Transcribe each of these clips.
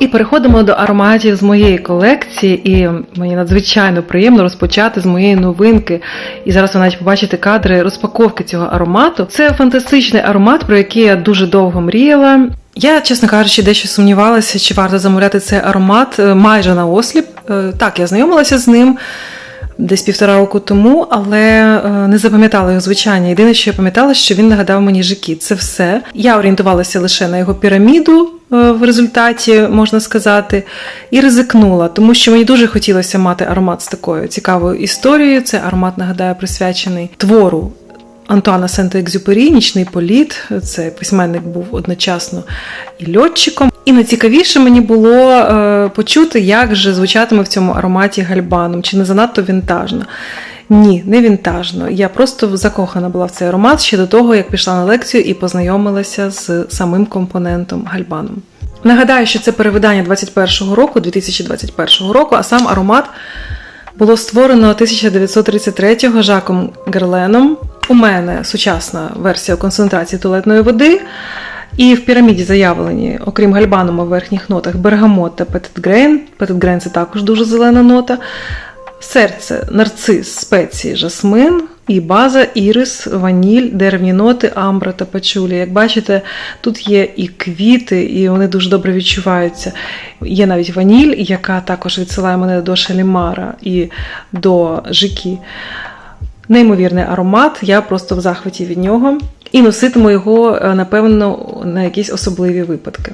І переходимо до ароматів з моєї колекції, і мені надзвичайно приємно розпочати з моєї новинки. І зараз ви навіть побачите кадри розпаковки цього аромату. Це фантастичний аромат, про який я дуже довго мріяла. Я, чесно кажучи, дещо сумнівалася, чи варто замовляти цей аромат е, майже на осліп. Е, Так, я знайомилася з ним десь півтора року тому, але е, не запам'ятала його звучання. Єдине, що я пам'ятала, що він нагадав мені Жикі. Це все. Я орієнтувалася лише на його піраміду в результаті, можна сказати, і ризикнула, тому що мені дуже хотілося мати аромат з такою цікавою історією. Це аромат нагадаю присвячений твору. Антуана Сент-Екзюпері, Нічний політ. Це письменник був одночасно і льотчиком. І найцікавіше мені було е, почути, як же звучатиме в цьому ароматі гальбаном, чи не занадто вінтажно. Ні, не вінтажно. Я просто закохана була в цей аромат ще до того, як пішла на лекцію і познайомилася з самим компонентом гальбаном. Нагадаю, що це перевидання 21-го року, 2021 року, а сам аромат було створено 1933-го Жаком Герленом. У мене сучасна версія концентрації туалетної води. І в піраміді заявлені, окрім гальбану, в верхніх нотах бергамот та петитгрейн. Петитгрейн це також дуже зелена нота. Серце, нарцис, спеції, жасмин і база, ірис, ваніль, деревні ноти, амбра та пачулі. Як бачите, тут є і квіти, і вони дуже добре відчуваються. Є навіть ваніль, яка також відсилає мене до шалімара і до жикі. Неймовірний аромат, я просто в захваті від нього. І носитиму його, е, напевно, на якісь особливі випадки.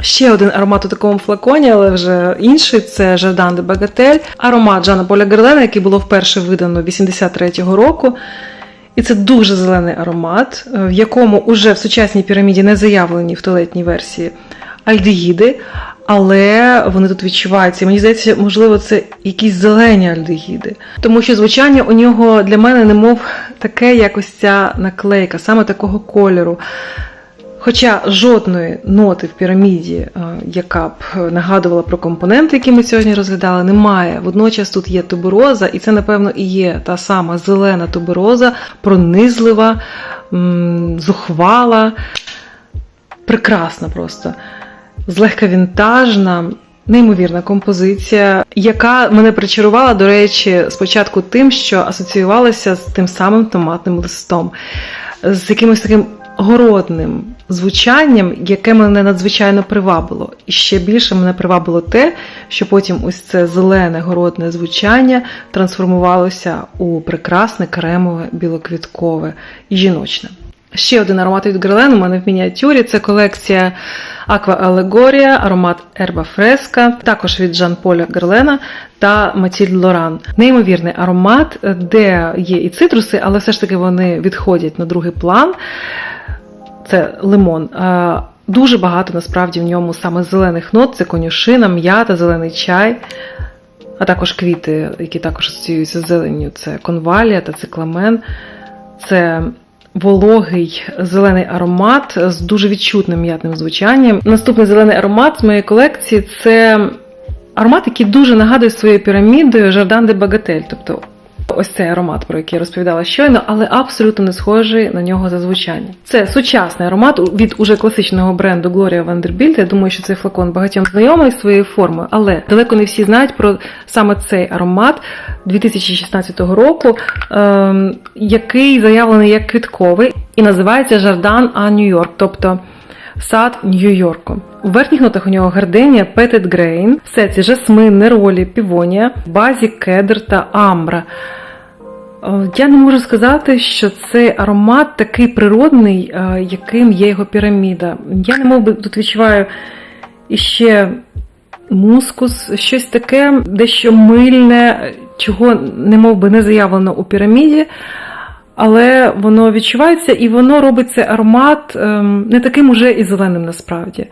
Ще один аромат у такому флаконі, але вже інший це Жадан де Багатель. Аромат Жана Поля Герлена, який було вперше видано 83-го року. І це дуже зелений аромат, в якому уже в сучасній піраміді не заявлені в туалетній версії альдегіди, але вони тут відчуваються. Мені здається, можливо, це якісь зелені альдегіди. Тому що звучання у нього для мене немов таке, як ось ця наклейка, саме такого кольору. Хоча жодної ноти в піраміді, е, яка б нагадувала про компоненти, які ми сьогодні розглядали, немає. Водночас тут є тубероза, і це, напевно, і є та сама зелена тубероза, пронизлива, зухвала, прекрасна просто, злегка вінтажна. Неймовірна композиція, яка мене причарувала, до речі, спочатку тим, що асоціювалася з тим самим томатним листом, з якимось таким городним звучанням, яке мене надзвичайно привабило. І ще більше мене привабило те, що потім ось це зелене городне звучання трансформувалося у прекрасне кремове, білоквіткове і жіночне. Ще один аромат від Грелен у мене в мініатюрі це колекція Aqua Allegoria, аромат Ерба Фреска, також від Жан Поля Герлена та Матільд Лоран. Неймовірний аромат, де є і цитруси, але все ж таки вони відходять на другий план. Це лимон. Е, Дуже багато насправді в ньому саме зелених нот: це конюшина, м'ята, зелений чай, а також квіти, які також асоціюються з зеленню. Це конвалія та цикламен. Це вологий зелений аромат з дуже відчутним м'ятним звучанням. Наступний зелений аромат з моєї колекції це аромат, який дуже нагадує своєю пірамідою Жордан де Багатель. Тобто ось цей аромат, про який я розповідала щойно, але абсолютно не схожий на нього за звучання. Це сучасний аромат від уже класичного бренду Gloria Vanderbilt. Я думаю, що цей флакон багатьом знайомий своєю формою, але далеко не всі знають про саме цей аромат 2016 року, ем, який заявлений як квітковий і називається Жардан А Нью-Йорк, тобто сад Нью-Йорку. У верхніх нотах у нього гарденія, петит грейн, все ці жасмин, неролі, півонія, базі, кедр та амбра. Е, Я не можу сказати, що цей аромат такий природний, е, яким є його піраміда. Я не мов би тут відчуваю іще мускус, щось таке, дещо мильне, чого не мов би не заявлено у піраміді. Але воно відчувається і воно робить цей аромат ем, не таким уже і зеленим насправді.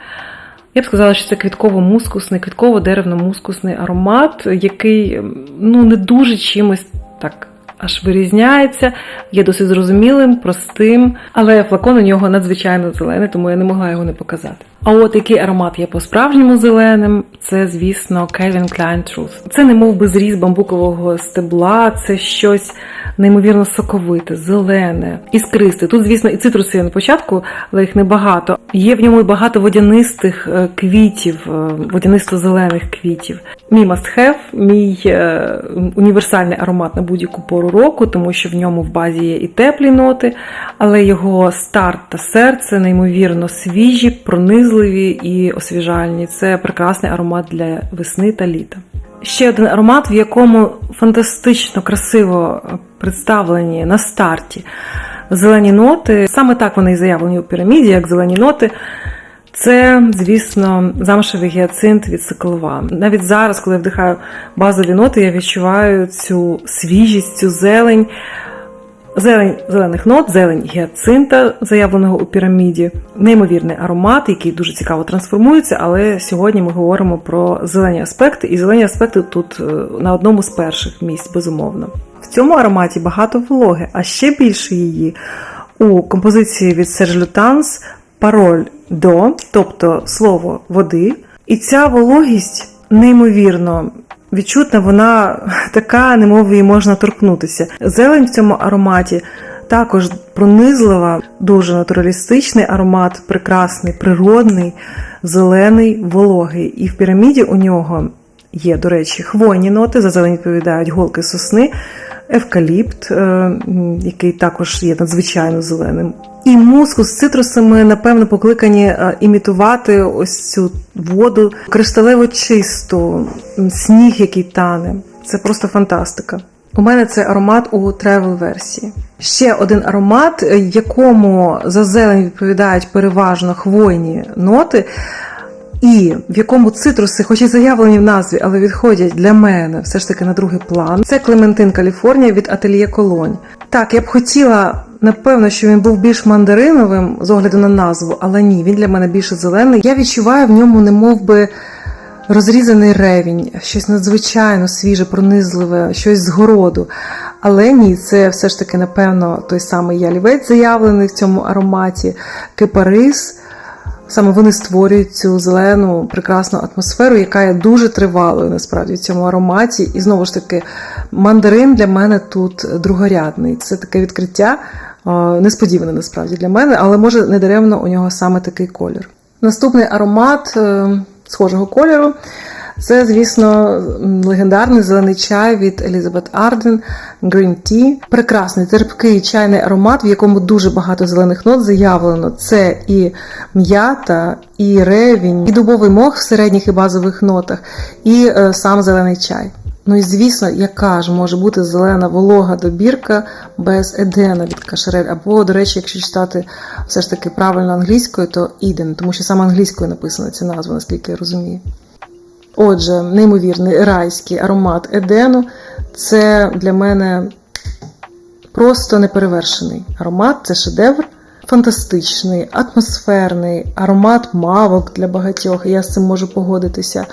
Я б сказала, що це квітково-мускусний, квітково-деревно-мускусний аромат, який ем, ну, не дуже чимось так аж вирізняється, є досить зрозумілим, простим, але флакон у нього надзвичайно зелений, тому я не могла його не показати. А от який аромат є по-справжньому зеленим, це, звісно, Calvin Klein Truth. Це не мов би зріз бамбукового стебла, це щось неймовірно соковите, зелене, іскристе. Тут, звісно, і цитруси на початку, але їх небагато. Є в ньому і багато водянистих е, квітів, е, водянисто-зелених квітів. Мій must have, мій е, універсальний аромат на будь-яку пору року, тому що в ньому в базі є і теплі ноти, але його старт та серце неймовірно свіжі, пронизливі і освіжальні. Це прекрасний аромат для весни та літа. Ще один аромат, в якому фантастично красиво представлені на старті зелені ноти. Саме так вони і заявлені у піраміді, як зелені ноти. Це, звісно, замшевий гіацинт від Соколова. Навіть зараз, коли я вдихаю базові ноти, я відчуваю цю свіжість, цю зелень. Зелень зелених нот, зелень гіацинта, заявленого у піраміді, неймовірний аромат, який дуже цікаво трансформується. Але сьогодні ми говоримо про зелені аспекти, і зелені аспекти тут е, на одному з перших місць, безумовно. В цьому ароматі багато вологи, а ще більше її у композиції від Serge Lutens пароль до, тобто слово води. І ця вологість неймовірно відчутна, вона така, немов її можна торкнутися. Зелень в цьому ароматі також пронизлива, дуже натуралістичний аромат, прекрасний, природний, зелений, вологий. І в піраміді у нього є, до речі, хвойні ноти, за зелень відповідають голки сосни, евкаліпт, е, який також є надзвичайно зеленим. І мускус з цитрусами, напевно, покликані е, імітувати ось цю воду кришталево чисту, сніг, який тане. Це просто фантастика. У мене це аромат у тревел версії. Ще один аромат, е, якому за зелень відповідають переважно хвойні ноти, і в якому цитруси, хоч і заявлені в назві, але відходять для мене все ж таки на другий план. Це Клементин Каліфорнія від Ательє Колонь. Так, я б хотіла, напевно, що він був більш мандариновим з огляду на назву, але ні, він для мене більше зелений. Я відчуваю в ньому, немов би. Розрізаний ревінь, щось надзвичайно свіже, пронизливе, щось з городу. Але ні, це все ж таки, напевно, той самий ялівець заявлений в цьому ароматі, кипарис. Саме вони створюють цю зелену прекрасну атмосферу, яка є дуже тривалою насправді в цьому ароматі. І знову ж таки, мандарин для мене тут другорядний. Це таке відкриття, несподіване насправді для мене, але може недаремно у нього саме такий колір. Наступний аромат е, схожого кольору. Це, звісно, легендарний зелений чай від Елізабет Арден Green Tea. Прекрасний терпкий чайний аромат, в якому дуже багато зелених нот заявлено. Це і м'ята, і ревінь, і дубовий мох в середніх і базових нотах, і е, сам зелений чай. Ну і звісно, яка ж може бути зелена волога добірка без едена від кашерель. Або, до речі, якщо читати все ж таки правильно англійською, то іден, тому що саме англійською написана ця назва, наскільки я розумію. Отже, неймовірний райський аромат Едену це для мене просто неперевершений аромат, це шедевр. Фантастичний, атмосферний, аромат мавок для багатьох, я з цим можу погодитися.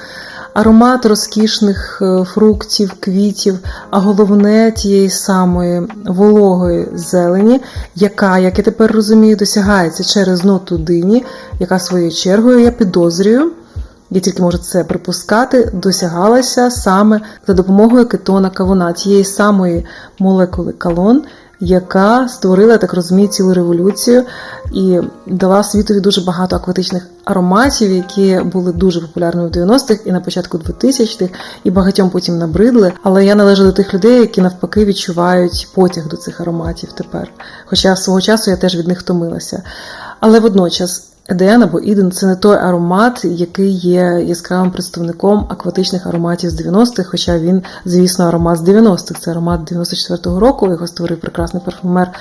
Аромат розкішних е, фруктів, квітів, а головне тієї самої вологої зелені, яка, як я тепер розумію, досягається через ноту дині, яка своєю чергою, я підозрюю, я тільки можу це припускати, досягалася саме за допомогою кетона кавуна, тієї самої молекули калон, яка створила, так розумію, цілу революцію і дала світові дуже багато акватичних ароматів, які були дуже популярними в 90-х і на початку 2000-х, і багатьом потім набридли. Але я належу до тих людей, які навпаки відчувають потяг до цих ароматів тепер. Хоча свого часу я теж від них втомилася. Але водночас. Еден або Іден це не той аромат, який є яскравим представником акватичних ароматів з 90-х, хоча він, звісно, аромат з 90-х. Це аромат 94-го року. Його створив прекрасний парфумер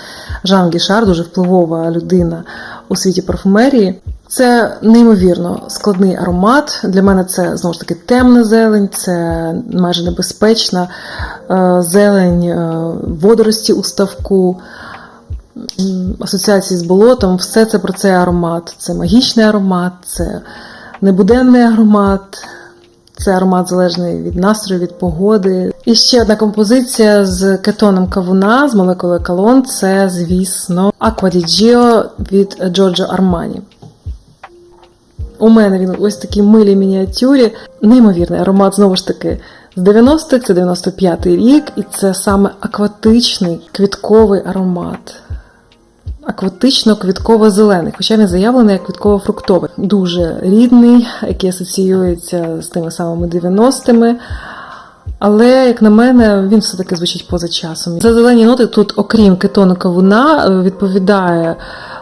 Жан Гішар, дуже впливова людина у світі парфумерії. Це неймовірно складний аромат. Для мене це знову ж таки темна зелень, це майже небезпечна е, зелень е, водорості у ставку асоціації з болотом, все це про цей аромат. Це магічний аромат, це небуденний аромат, Це аромат залежний від настрою, від погоди. І ще одна композиція з кетоном кавуна з молекулою калон це, звісно, Gio від Giorgio Armani. У мене він ось такій милій мініатюрі. Неймовірний аромат, знову ж таки, з 90-х, це 95-й рік, і це саме акватичний квітковий аромат. Акватично-квітково-зелений, хоча він заявлений як квітково-фруктовий. Дуже рідний, який асоціюється з тими самими 90-ми. Але, як на мене, він все-таки звучить поза часом. За зелені ноти тут, окрім кетону кавуна, відповідає,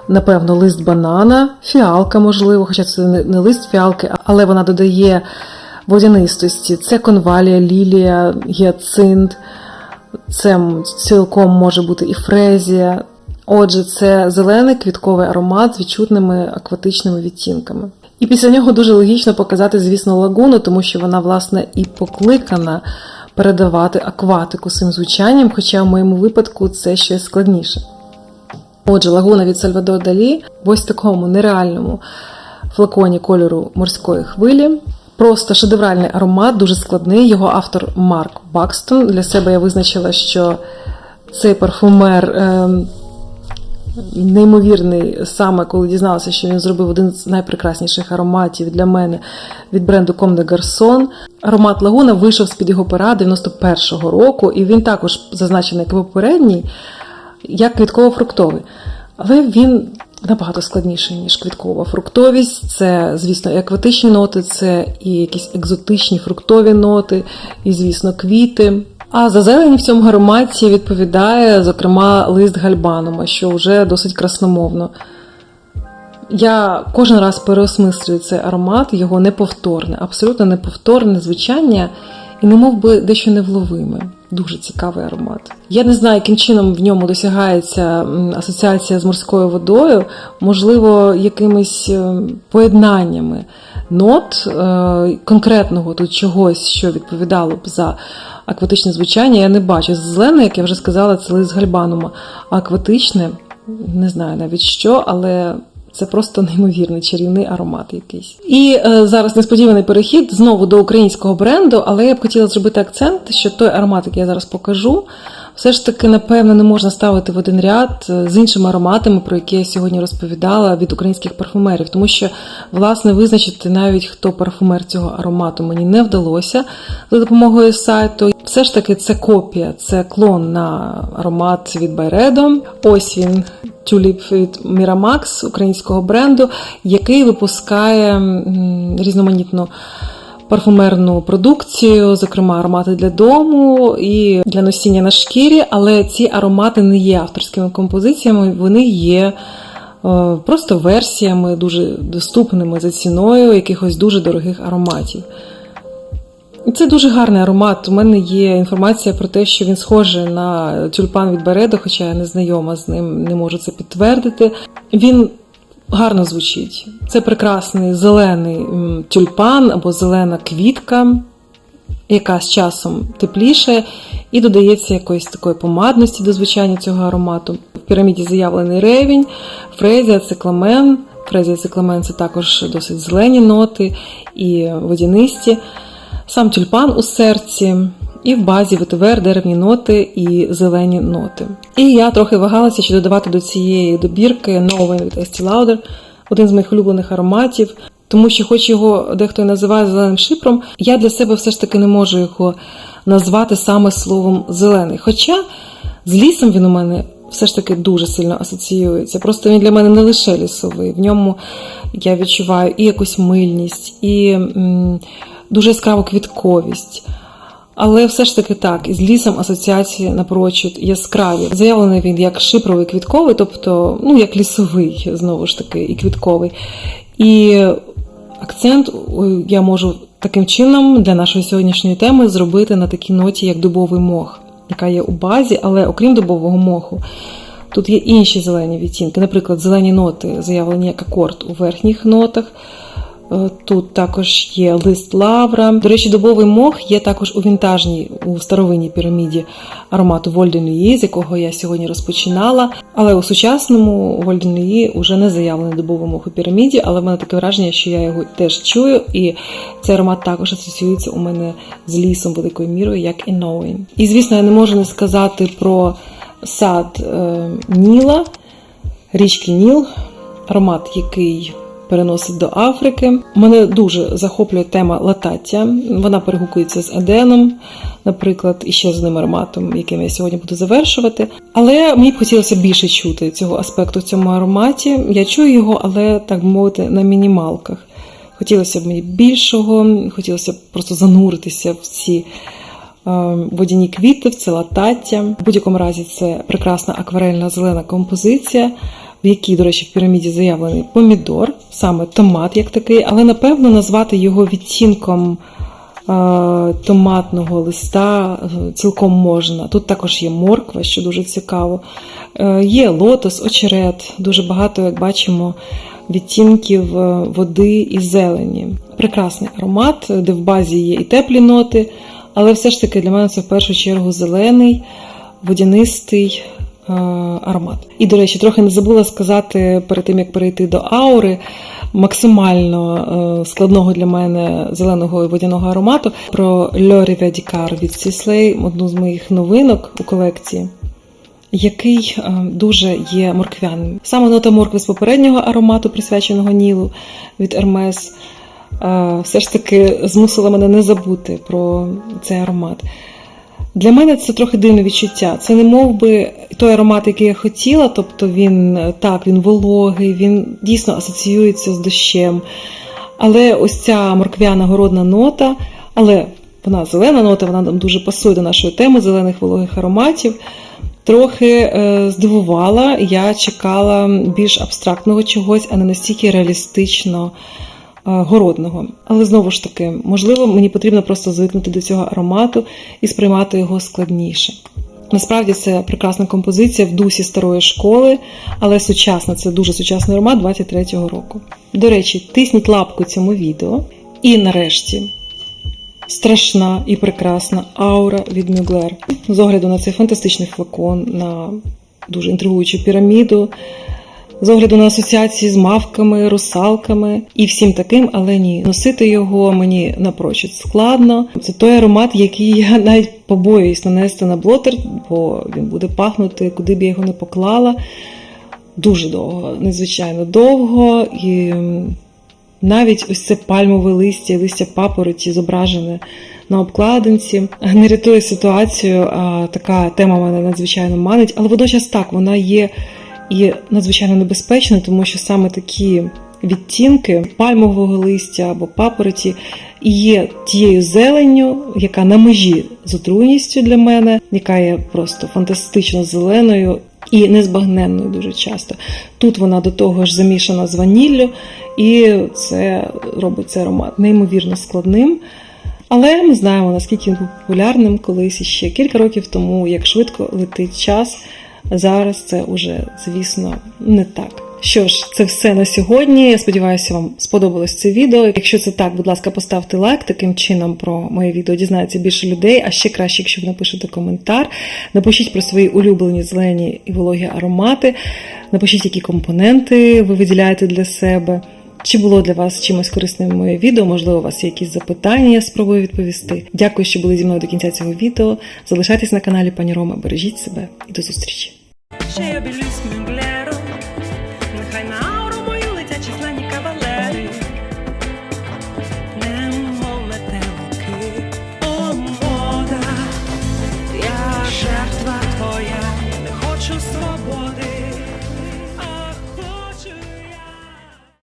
напевно, лист банана, фіалка, можливо, хоча це не лист фіалки, але вона додає водянистості. Це конвалія, лілія, гіацинт, це цілком може бути і фрезія. Отже, це зелений квітковий аромат з відчутними акватичними відтінками. І після нього дуже логічно показати, звісно, лагуну, тому що вона, власне, і покликана передавати акватику своїм звучанням, хоча в моєму випадку це щось складніше. Отже, лагуна від Сальвадор Далі в ось такому нереальному флаконі кольору морської хвилі. Просто шедевральний аромат, дуже складний. Його автор Марк Бакстон. Для себе я визначила, що цей парфумер. Неймовірний, саме коли дізналася, що він зробив один з найпрекрасніших ароматів для мене від бренду Comme de Garçon. Аромат Лагуна вийшов з-під його пера 91-го року, і він також зазначений як попередній, як квітково-фруктовий. Але він набагато складніший, ніж квіткова фруктовість. Це, звісно, і акватичні ноти, це і якісь екзотичні фруктові ноти, і, звісно, квіти. А за зелені в цьому ароматі відповідає, зокрема, лист гальбанума, що вже досить красномовно. Я кожен раз переосмислюю цей аромат, його неповторне, абсолютно неповторне звучання і немов би дещо невловиме. Дуже цікавий аромат. Я не знаю, яким чином в ньому досягається асоціація з морською водою, можливо, якимись поєднаннями нот е, конкретного тут чогось, що відповідало б за акватичне звучання, я не бачу. Зелене, як я вже сказала, це лист гальбанума. А акватичне, не знаю навіть що, але. Це просто неймовірний чарівний аромат якийсь. І е, зараз несподіваний перехід знову до українського бренду, але я б хотіла зробити акцент, що той аромат, який я зараз покажу, все ж таки, напевно, не можна ставити в один ряд з іншими ароматами, про які я сьогодні розповідала від українських парфумерів, тому що, власне, визначити навіть хто парфумер цього аромату мені не вдалося за допомогою сайту. Все ж таки, це копія, це клон на аромат від Байредо. Ось він. Тюліп від Miramax, українського бренду, який випускає різноманітну парфумерну продукцію, зокрема аромати для дому і для носіння на шкірі, але ці аромати не є авторськими композиціями, вони є. Е, просто версіями дуже доступними за ціною якихось дуже дорогих ароматів. Це дуже гарний аромат. У мене є інформація про те, що він схожий на тюльпан від Бередо, хоча я не знайома з ним, не можу це підтвердити. Він гарно звучить. Це прекрасний зелений тюльпан або зелена квітка, яка з часом тепліше, і додається якоїсь такої помадності до звучання цього аромату. В піраміді заявлений ревінь, фрезія, цикламен. Фрезія цикламен це також досить зелені ноти і водянисті. Сам тюльпан у серці. І в базі ВТВР деревні ноти і зелені ноти. І я трохи вагалася, чи додавати до цієї добірки No від Estee Lauder, один з моїх улюблених ароматів. Тому що, хоч його дехто і називає зеленим шипром, я для себе все ж таки не можу його назвати саме словом зелений. Хоча з лісом він у мене все ж таки дуже сильно асоціюється. Просто він для мене не лише лісовий. В ньому я відчуваю і якусь мильність, і м, дуже яскраву квітковість. Але все ж таки так, із лісом асоціації напрочуд яскраві. Заявлений він як шипровий квітковий, тобто ну як лісовий, знову ж таки, і квітковий. І акцент я можу таким чином для нашої сьогоднішньої теми зробити на такій ноті, як дубовий мох, яка є у базі, але окрім дубового моху. Тут є інші зелені відтінки, наприклад, зелені ноти, заявлені як акорд у верхніх нотах. Е, Тут також є лист лавра. До речі, дубовий мох є також у вінтажній у старовинній піраміді аромату Вольденуї, з якого я сьогодні розпочинала. Але у сучасному Вольденуї вже не заявлений дубовий мох у піраміді, але в мене таке враження, що я його теж чую, і цей аромат також асоціюється у мене з лісом великою мірою, як і Knowing. І звісно, я не можу не сказати про сад е, Ніла, річки Ніл, аромат, який переносить до Африки. Мене дуже захоплює тема латаття. Вона перегукується з Еденом, наприклад, і ще з одним ароматом, яким я сьогодні буду завершувати. Але мені б хотілося більше чути цього аспекту в цьому ароматі. Я чую його, але так би мовити, на мінімалках. Хотілося б мені більшого, хотілося б просто зануритися в ці е, водяні квіти, в це латаття. В будь-якому разі це прекрасна акварельна зелена композиція, в якій, до речі, в піраміді заявлений помідор, саме томат як такий, але напевно назвати його відтінком е, томатного листа е, цілком можна. Тут також є морква, що дуже цікаво. Е, Є лотос, очерет, дуже багато, як бачимо, відтінків води і зелені. Прекрасний аромат, де в базі є і теплі ноти, але все ж таки для мене це в першу чергу зелений, водянистий аромат. І, до речі, трохи не забула сказати перед тим, як перейти до аури, максимально е, складного для мене зеленого і водяного аромату про Льорі Ведікар від Сіслей, одну з моїх новинок у колекції. Який е, дуже є морквяним. Саме нота моркви з попереднього аромату, присвяченого Нілу від Ермес, е, все ж таки змусила мене не забути про цей аромат. Для мене це трохи дивне відчуття. Це не мов би той аромат, який я хотіла, тобто він е, так, він вологий, він дійсно асоціюється з дощем. Але ось ця морквяна городна нота, але вона зелена нота, вона нам дуже пасує до нашої теми зелених вологих ароматів. Трохи е, здивувала, я чекала більш абстрактного чогось, а не настільки реалістично городного. Але знову ж таки, можливо, мені потрібно просто звикнути до цього аромату і сприймати його складніше. Насправді це прекрасна композиція в дусі старої школи, але сучасна, це дуже сучасний аромат 23-го року. До речі, тисніть лапку цьому відео. І нарешті страшна і прекрасна аура від Мюглер. З огляду на цей фантастичний флакон, на дуже інтригуючу піраміду, з огляду на асоціації з мавками, русалками і всім таким, але ні. Носити його мені напрочуд складно. Це той аромат, який я навіть побоююсь нанести на блотер, бо він буде пахнути, куди б я його не поклала. Дуже довго, незвичайно довго. І навіть ось це пальмове листя, листя папороті зображене на обкладинці. Не рятує ситуацію, а така тема мене надзвичайно манить, але водночас так, вона є і надзвичайно небезпечна, тому що саме такі відтінки пальмового листя або папороті є тією зеленню, яка на межі з отруйністю для мене, яка є просто фантастично зеленою. І незбагненною дуже часто. Тут вона до того ж замішана з ваніллю, і це робить цей аромат неймовірно складним. Але ми знаємо, наскільки він був популярним колись ще кілька років тому, як швидко летить час. Зараз це уже, звісно, не так. Що ж, це все на сьогодні. Я сподіваюся, вам сподобалось це відео. Якщо це так, будь ласка, поставте лайк. Таким чином про моє відео дізнається більше людей. А ще краще, якщо ви напишете коментар. Напишіть про свої улюблені зелені і вологі аромати. Напишіть, які компоненти ви виділяєте для себе. Чи було для вас чимось корисним моє відео? Можливо, у вас є якісь запитання, я спробую відповісти. Дякую, що були зі мною до кінця цього відео. Залишайтесь на каналі Пані Рома, бережіть себе і до зустрічі!